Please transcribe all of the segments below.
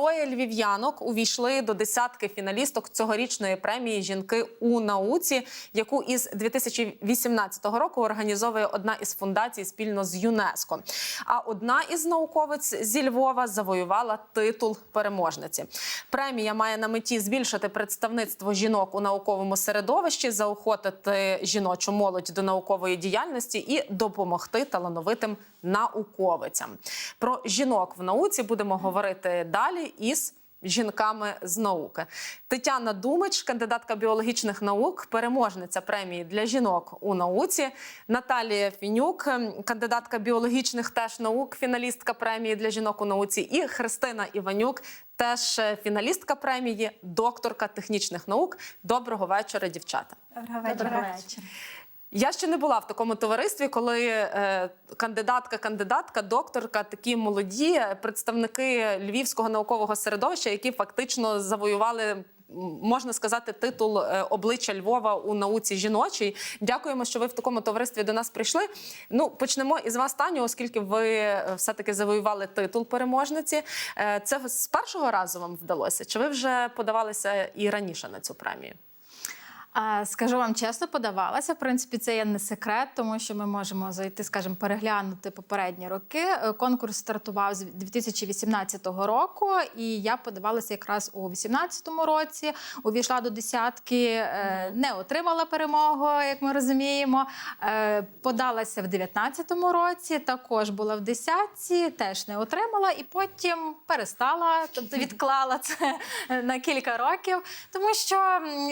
Троє львів'янок увійшли до десятки фіналісток цьогорічної премії Жінки у науці, яку із 2018 року організовує одна із фундацій спільно з ЮНЕСКО. А одна із науковиць зі Львова завоювала титул переможниці. Премія має на меті збільшити представництво жінок у науковому середовищі, заохотити жіночу молодь до наукової діяльності і допомогти талановитим науковицям. Про жінок в науці будемо говорити далі із. Жінками з науки Тетяна Думич, кандидатка біологічних наук, переможниця премії для жінок у науці. Наталія Фінюк, ем, кандидатка біологічних теж наук, фіналістка премії для жінок у науці, і Христина Іванюк, теж е, фіналістка премії, докторка технічних наук. Доброго вечора, дівчата. Доброго Доброго вечора. Я ще не була в такому товаристві, коли е, кандидатка, кандидатка, докторка, такі молоді е, представники львівського наукового середовища, які фактично завоювали. Можна сказати, титул е, обличчя Львова у науці жіночій. Дякуємо, що ви в такому товаристві до нас прийшли. Ну, почнемо із вас, Таню, оскільки ви е, все-таки завоювали титул переможниці. Е, Це з першого разу вам вдалося? Чи ви вже подавалися і раніше на цю премію? Скажу вам чесно, подавалася. В принципі, це є не секрет, тому що ми можемо зайти, скажімо, переглянути попередні роки. Е, Конкурс стартував з 2018 року, і я подавалася якраз у 2018 році. Увійшла до десятки, е, не отримала перемогу, як ми розуміємо. Е, Подалася в 2019 році, також була в десятці, теж не отримала, і потім перестала, тобто відклала це на кілька років, тому що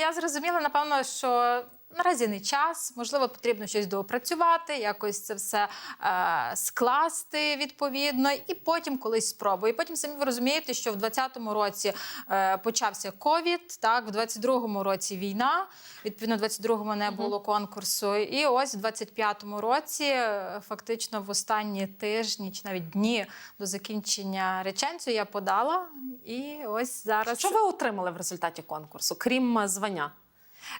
я зрозуміла, напевно, що. Наразі не час, можливо, потрібно щось доопрацювати, якось це все е, скласти відповідно, і потім колись спробую. І потім самі ви розумієте, що в 2020 році е, почався ковід, так, в 2022 році війна. Відповідно, в 2022 не було конкурсу. І ось в 2025 році, е, фактично, в останні тижні чи навіть дні до закінчення реченцю я подала. І ось зараз Що ви отримали в результаті конкурсу, крім е, звання?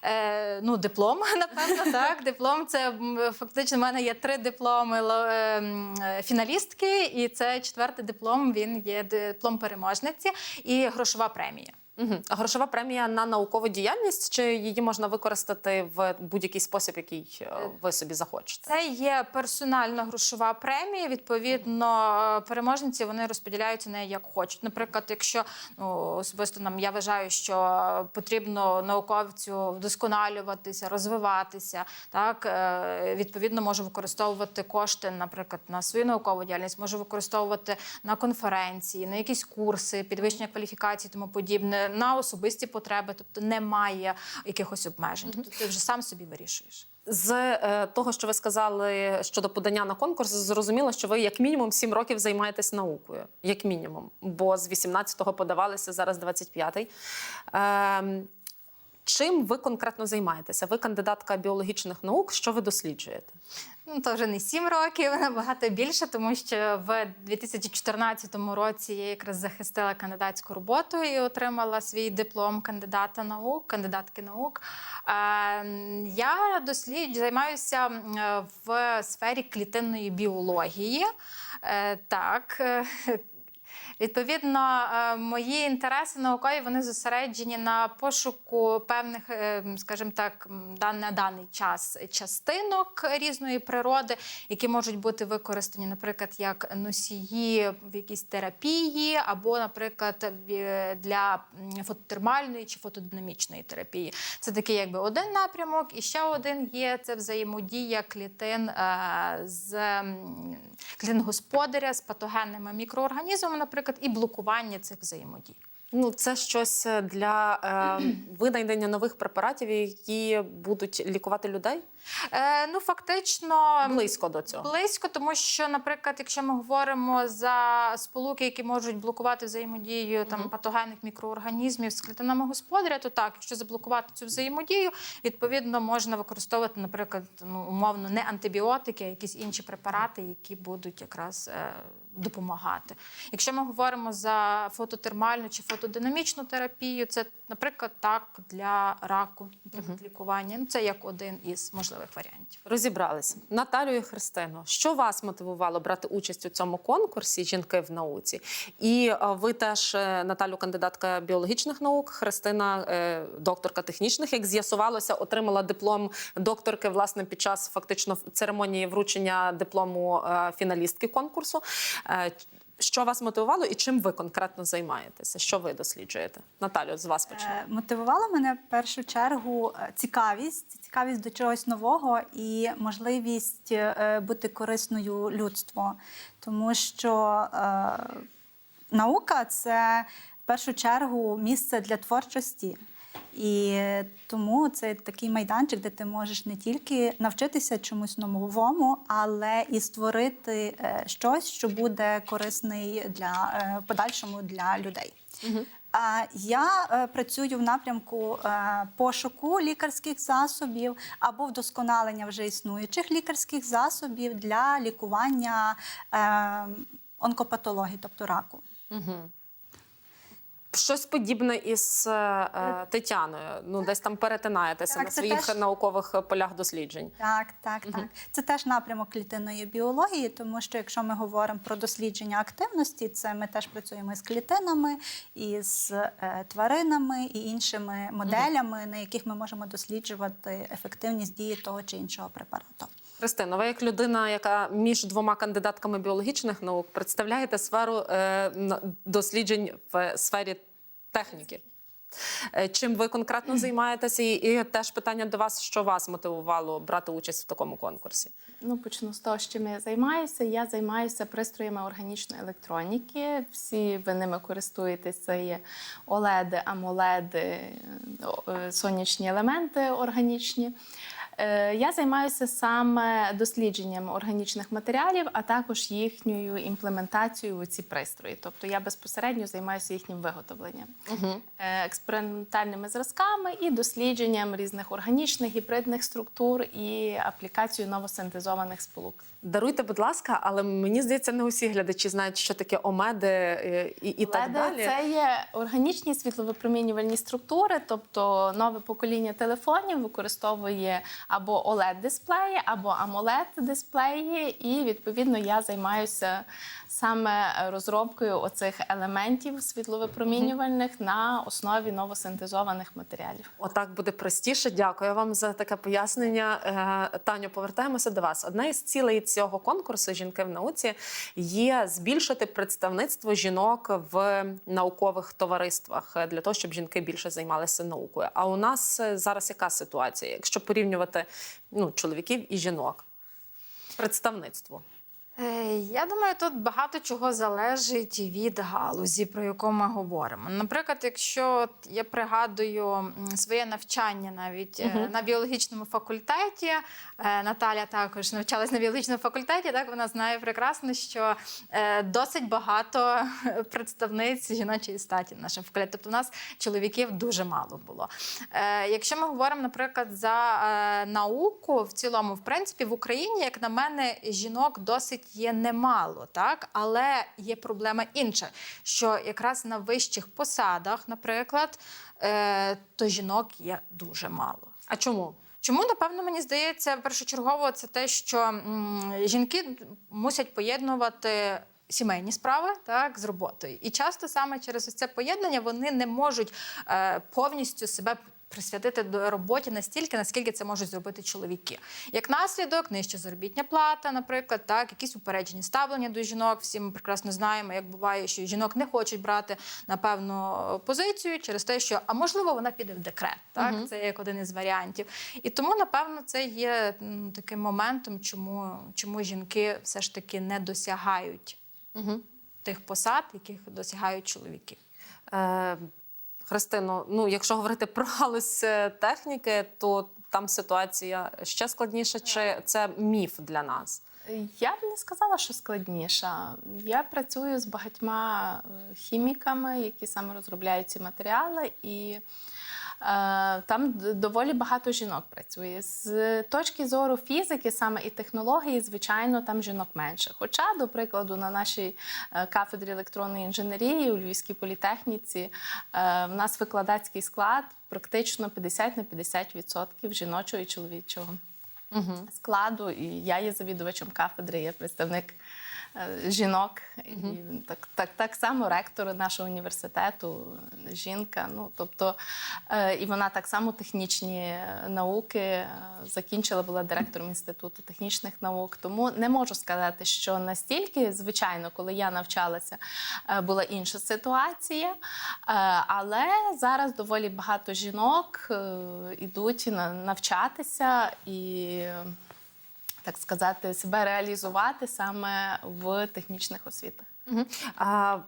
Е, ну, диплом, напевно, так. Диплом це фактично в мене є три дипломи ло- е, е, фіналістки, і це четвертий диплом. Він є диплом переможниці і грошова премія. Угу. Грошова премія на наукову діяльність, чи її можна використати в будь-який спосіб, який е, ви собі захочете? Це є персональна грошова премія. Відповідно, е, переможниці вони розподіляються нею як хочуть. Наприклад, якщо ну особисто нам я вважаю, що потрібно науковцю вдосконалюватися, розвиватися, так е, відповідно можу використовувати кошти, наприклад, на свою наукову діяльність, можу використовувати на конференції, на якісь курси, підвищення кваліфікації, тому подібне, на особисті потреби. Тобто немає якихось обмежень. Тобто ти вже сам собі вирішуєш. З е, того, що ви сказали щодо подання на конкурс, зрозуміло, що ви як мінімум 7 років займаєтесь наукою, як мінімум, бо з 18-го подавалися зараз 25-й. Е, чим ви конкретно займаєтеся? Ви кандидатка біологічних наук. Що ви досліджуєте? Ну, то вже не сім років, набагато більше, тому що в 2014 році я якраз захистила кандидатську роботу і отримала свій диплом кандидата наук, кандидатки наук. Е, Я дослід займаюся е, в сфері клітинної біології. Е, Так. Е, Відповідно, е, мої інтереси наукові вони зосереджені на пошуку певних, е, скажімо так, на даний час частинок різної природи, які можуть бути використані, наприклад, як носії в якійсь терапії, або, наприклад, для фототермальної чи фотодинамічної терапії. Це такий, якби один напрямок, і ще один є це взаємодія клітин е, з клітин господаря з патогенними мікроорганізмами, наприклад, і блокування цих взаємодій. Ну, це щось для е, винайдення нових препаратів, які будуть лікувати людей Е, ну, фактично, близько до цього. Близько, тому що, наприклад, якщо ми говоримо за сполуки, які можуть блокувати взаємодію там патогенних мікроорганізмів з клітинами господаря, то так, якщо заблокувати цю взаємодію, відповідно можна використовувати, наприклад, ну умовно не антибіотики, а якісь інші препарати, які будуть якраз е, допомагати. Якщо ми говоримо за фототермальну чи фотодинамічну терапію, це, наприклад, так для раку, наприклад, лікування. Ну, це як один із можливих варіантів. Розібралися. Наталю і Христину, що вас мотивувало брати участь у цьому конкурсі Жінки в науці? І е, ви теж, е, Наталю, кандидатка біологічних наук, Христина, е, докторка технічних, як з'ясувалося, отримала диплом докторки власне під час фактично церемонії вручення диплому фіналістки конкурсу. Що вас мотивувало і чим ви конкретно займаєтеся? Що ви досліджуєте? Наталю, з вас почнемо. Е, Мотивувала мене в першу чергу е, цікавість, цікавість до чогось нового і можливість е, бути корисною людству. Тому що е, наука це в першу чергу місце для творчості. І тому це такий майданчик, де ти можеш не тільки навчитися чомусь новому, але і створити е, щось, що буде корисний для е, в подальшому для людей. А Я е, працюю в напрямку пошуку лікарських засобів або вдосконалення вже існуючих лікарських засобів для лікування е, онкопатології, тобто раку. Щось подібне із е, е, Тетяною. Ну, десь там перетинаєтеся Так, на своїх теж- наукових полях досліджень. Так, так, так. Це теж напрямок клітинної біології, тому що якщо ми говоримо про дослідження активності, це ми теж працюємо з клітинами, і з е, тваринами і іншими моделями, на яких ми можемо досліджувати ефективність дії того чи іншого препарату. Христина, ви як людина, яка між двома кандидатками біологічних наук представляєте сферу е, досліджень в сфері техніки. Е, Чим ви конкретно займаєтеся? І, і теж питання до вас, що вас мотивувало брати участь в такому конкурсі? Ну, почну з того, чим я займаюся. Я займаюся пристроями органічної електроніки. Всі ви ними користуєтесь. Це є OLED, AMOLED, о- е, сонячні елементи органічні. Е, Я займаюся саме дослідженням органічних матеріалів, а також їхньою імплементацією у ці пристрої. Тобто я безпосередньо займаюся їхнім виготовленням, угу. експериментальними зразками і дослідженням різних органічних гібридних структур і аплікацією новосинтезованих сполук. Даруйте, будь ласка, але мені здається, не усі глядачі знають, що таке омеди е, і, і так далі. це є органічні світловипромінювальні структури, тобто нове покоління телефонів використовує або oled дисплеї або amoled дисплеї і відповідно я займаюся саме розробкою оцих елементів світловипромінювальних на основі новосинтезованих матеріалів. Отак буде простіше. Дякую вам за таке пояснення. Е, Таню, повертаємося до вас. Одна із цілей цього конкурсу Жінки в науці є збільшити представництво жінок в наукових товариствах для того, щоб жінки більше займалися наукою. А у нас е, зараз яка ситуація? Якщо порівнювати ну, чоловіків і жінок? Представництво. Е, Я думаю, тут багато чого залежить від галузі, про яку ми говоримо. Наприклад, якщо я пригадую своє навчання навіть е, на біологічному факультеті, е, Наталя також навчалась на біологічному факультеті, так вона знає прекрасно, що досить багато представниць жіночої статі на нашому факультеті. Тобто, у нас чоловіків дуже мало було. Якщо ми говоримо, наприклад, за науку в цілому, в принципі, в Україні, як на мене, жінок досить є немало, так але є проблема інша, що якраз на вищих посадах, наприклад, е, то жінок є дуже мало. А чому? Чому, напевно, мені здається, першочергово це те, що м, жінки мусять поєднувати. Сімейні справи так з роботою, і часто саме через ось це поєднання вони не можуть е, повністю себе присвятити роботі настільки, наскільки це можуть зробити чоловіки. Як наслідок, нижча заробітня плата, наприклад, так, якісь упереджені ставлення до жінок. Всі ми прекрасно знаємо, як буває, що жінок не хочуть брати на певну позицію через те, що а можливо вона піде в декрет. Так, це як один із варіантів. І тому, напевно, це є таким моментом, чому, чому жінки все ж таки не досягають Угу. тих посад, яких досягають чоловіки. Е, Христино, ну якщо говорити про галузь е, техніки, то там ситуація ще складніша, чи це міф для нас? Я б не сказала, що складніша. Я працюю з багатьма е, хіміками, які саме розробляють ці матеріали, і Там доволі багато жінок працює. З точки зору фізики, саме і технології, звичайно, там жінок менше. Хоча, до прикладу, на нашій е, кафедрі електронної інженерії у Львівській політехніці е, в нас викладацький склад практично 50 на 50% жіночого і чоловічого складу. І я є завідувачем кафедри, є представник е, жінок. І так, так, так само ректор нашого університету, жінка. Ну, тобто, е, і вона так само технічні е, науки закінчила, була директором Інституту технічних наук. Тому не можу сказати, що настільки, звичайно, коли я навчалася, була інша ситуація. Але зараз доволі багато жінок ідуть на- навчатися і так сказати, себе реалізувати саме в технічних освітах. Угу. А,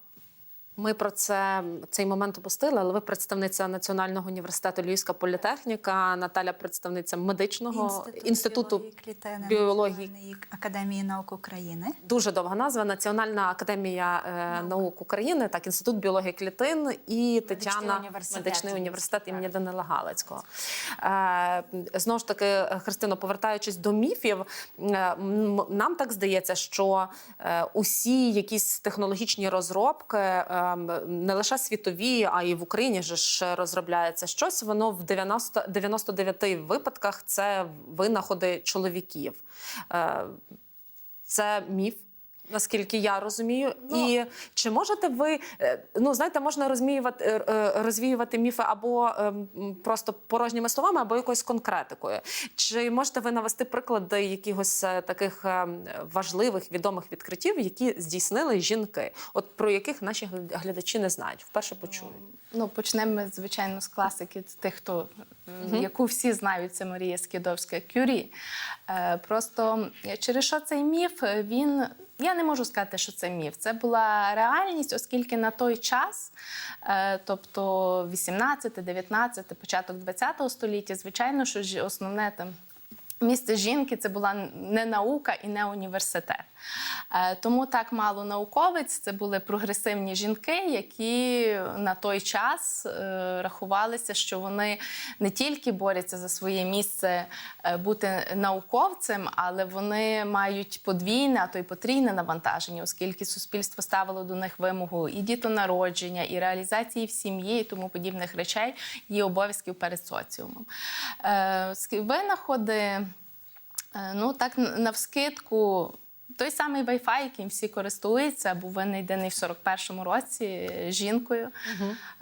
Ми про це цей момент опустили, але ви представниця Національного університету Львівська політехніка, Наталя представниця медичного інституту. біології клітини біології. Академії наук України. Дуже довга назва Національна академія е, наук України, так інститут біології клітин і Тетяна університет медичний університет імені Данила Галицького. Е, знову ж таки, Христино, повертаючись до міфів, е, нам так здається, що усі якісь технологічні розробки, не лише світові, а й в Україні ж розробляється щось. Воно в 90, 99 випадках це винаходи чоловіків. Е, це міф. Наскільки я розумію, і чи можете ви е, ну знаєте, можна розміювати е, е, розвіювати міфи або ем, просто порожніми словами, або якоюсь конкретикою? Чи можете ви навести приклади якихось таких ем, важливих відомих відкриттів, які здійснили жінки, от про яких наші глядачі не знають, вперше почують? Ну, почнемо, ми, звичайно, з класики тих, хто м, яку всі знають, це Марія Скідовська Кюрі. Просто через що цей міф? Він я не можу сказати, що це міф. Це була реальність, оскільки на той час, е, тобто 18, 19, початок 20 століття, звичайно, що основне там. Місце жінки це була не наука і не університет. Е, Тому так мало науковиць. Це були прогресивні жінки, які на той час е, рахувалися, що вони не тільки борються за своє місце е, бути науковцем, але вони мають подвійне, а то й потрійне навантаження, оскільки суспільство ставило до них вимогу і дітонародження, і реалізації в сім'ї, і тому подібних речей, і обов'язків перед соціумом. Винаходи. Е, Ну, так навскидку. Той самий Wi-Fi, яким всі користуються, був винайдений в 41-му році е, жінкою.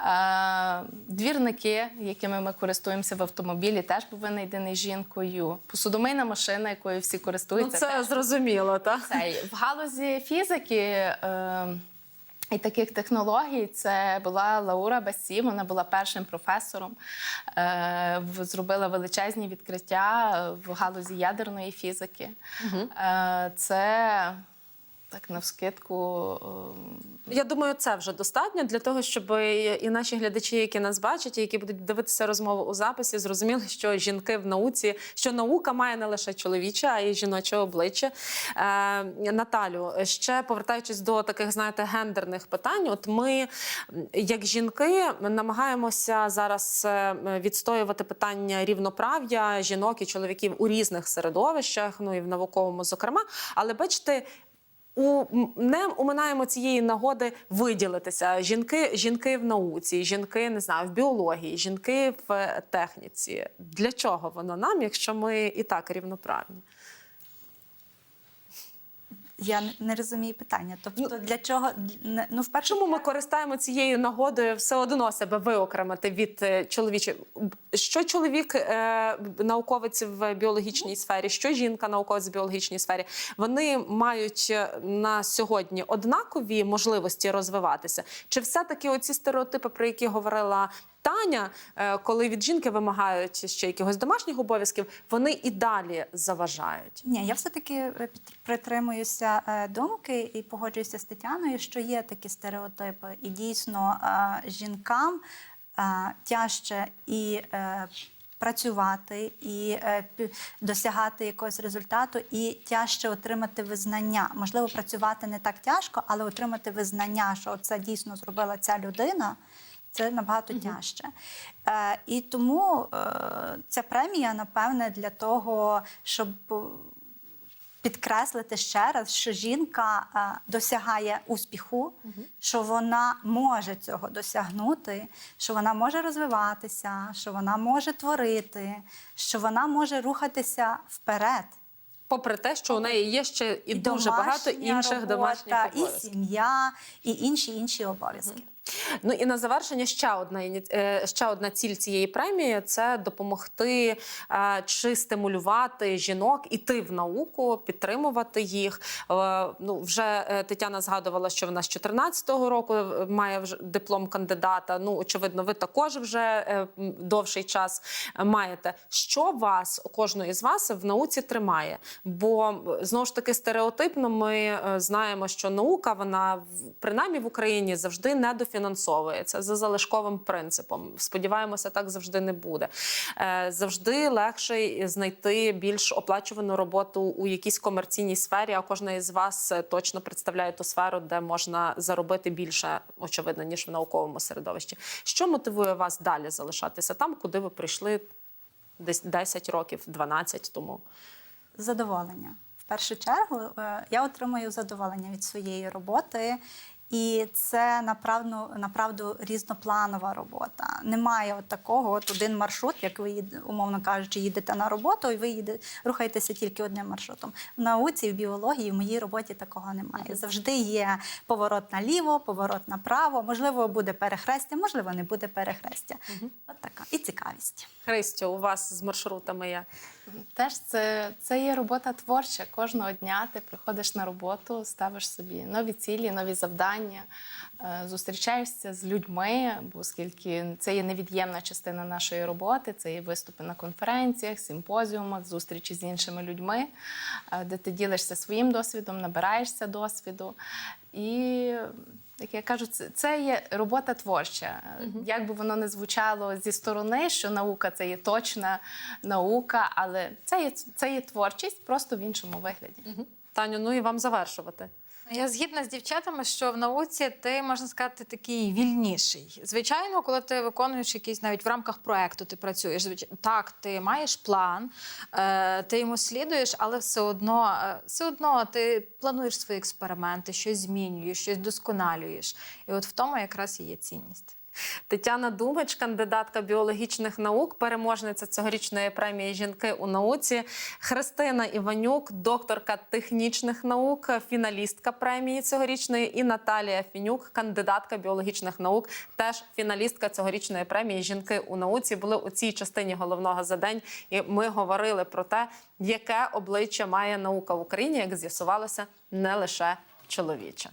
Е, Двірники, якими ми користуємося в автомобілі, теж був винайдений жінкою. Посудомийна машина, якою всі Ну користуються, це теж зрозуміло, так? В галузі фізики е, і таких технологій це була Лаура Басі, вона була першим професором, е, зробила величезні відкриття в галузі ядерної фізики. Е, це так навскидку. е, Я думаю, це вже достатньо для того, щоб і і наші глядачі, які нас бачать, і які будуть дивитися розмову у записі, зрозуміли, що жінки в науці, що наука має не лише чоловіче, а й жіноче обличчя. Е, Наталю, ще повертаючись до таких, знаєте, гендерних питань, от ми, як жінки, намагаємося зараз е, відстоювати питання рівноправ'я жінок і чоловіків у різних середовищах, ну і в науковому, зокрема. Але бачите, у не уминаємо цієї нагоди виділитися. Жінки, жінки в науці, жінки не знаю, в біології, жінки в е, техніці. Для чого воно нам, якщо ми і так рівноправні? Я не- розумію питання. Тобто, для чого ну, в першу Чому ми користаємо цією нагодою все одно себе виокремити від е, чоловічої? Що чоловік е, науковець в біологічній сфері, що жінка науковець в біологічній сфері? Вони мають е, на сьогодні однакові можливості розвиватися? Чи все-таки оці стереотипи, про які говорила Таня, е, коли від жінки вимагають ще якихось домашніх обов'язків, вони і далі заважають? Ні, я все-таки е, притримуюся е, думки і погоджуюся з Тетяною, що є такі стереотипи, і дійсно жінкам тяжче і працювати, і е, досягати якогось результату, і тяжче отримати визнання. Можливо, працювати не так тяжко, але отримати визнання, що це дійсно зробила ця людина. Це набагато тяжче. Е, і тому е, ця премія, напевне, для того, щоб підкреслити ще раз, що жінка е, досягає успіху, що вона може цього досягнути, що вона може розвиватися, що вона може творити, що вона може рухатися вперед. Попри те, що у неї є ще і, дуже багато інших робота, домашніх і сім'я, і інші інші обов'язки. Ну і на завершення ще одна е, ще одна ціль цієї премії це допомогти е, чи стимулювати жінок іти в науку, підтримувати їх. Е, Ну вже Тетяна згадувала, що вона з 14-го року має вже диплом кандидата. Ну очевидно, ви також вже довший час маєте. Що вас кожної з вас в науці тримає? Бо знову ж таки стереотипно ми знаємо, що наука вона принаймні в Україні завжди недофінансовується за залишковим принципом. Сподіваємося, так завжди не буде. Е, Завжди легше знайти більш оплачувану роботу у якійсь комерційній сфері. А кожна із вас е, точно представляє ту сферу, де можна заробити більше, очевидно, ніж в науковому середовищі. Що мотивує вас далі залишатися там, куди ви прийшли десь 10 років, 12 тому? задоволення. В першу чергу е, я отримую задоволення від своєї роботи. І це направду, направду різнопланова робота. Немає от такого от один маршрут, як ви умовно кажучи, їдете на роботу, і ви їде, рухаєтеся тільки одним маршрутом. В науці, в біології, в моїй роботі такого немає. Завжди є поворот наліво, поворот направо. Можливо, буде перехрестя, можливо, не буде перехрестя. От така і цікавість. Христю, у вас з маршрутами як? Теж це, це є робота творча. Кожного дня ти приходиш на роботу, ставиш собі нові цілі, нові завдання, е, зустрічаєшся з людьми, бо оскільки це є невід'ємна частина нашої роботи, це є виступи на конференціях, симпозіумах, зустрічі з іншими людьми, е, де ти ділишся своїм досвідом, набираєшся досвіду. І як я кажу, це, це є робота творча. Як би воно не звучало зі сторони, що наука це є точна наука, але це є, це є творчість просто в іншому вигляді. Таню, ну і вам завершувати. Я згідна з дівчатами, що в науці ти можна сказати такий вільніший. Звичайно, коли ти виконуєш якісь навіть в рамках проекту, ти працюєш. Так, ти маєш план, е, ти йому слідуєш, але все одно, е, все одно ти плануєш свої експерименти, щось змінюєш, щось досконалюєш. І от в тому якраз і є цінність. Тетяна Думич, кандидатка біологічних наук, переможниця цьогорічної премії Жінки у науці. Христина Іванюк, докторка технічних наук, фіналістка премії цьогорічної, і Наталія Фінюк, кандидатка біологічних наук, теж фіналістка цьогорічної премії Жінки у науці. Були у цій частині головного за день. І ми говорили про те, яке обличчя має наука в Україні, як з'ясувалося, не лише чоловіче.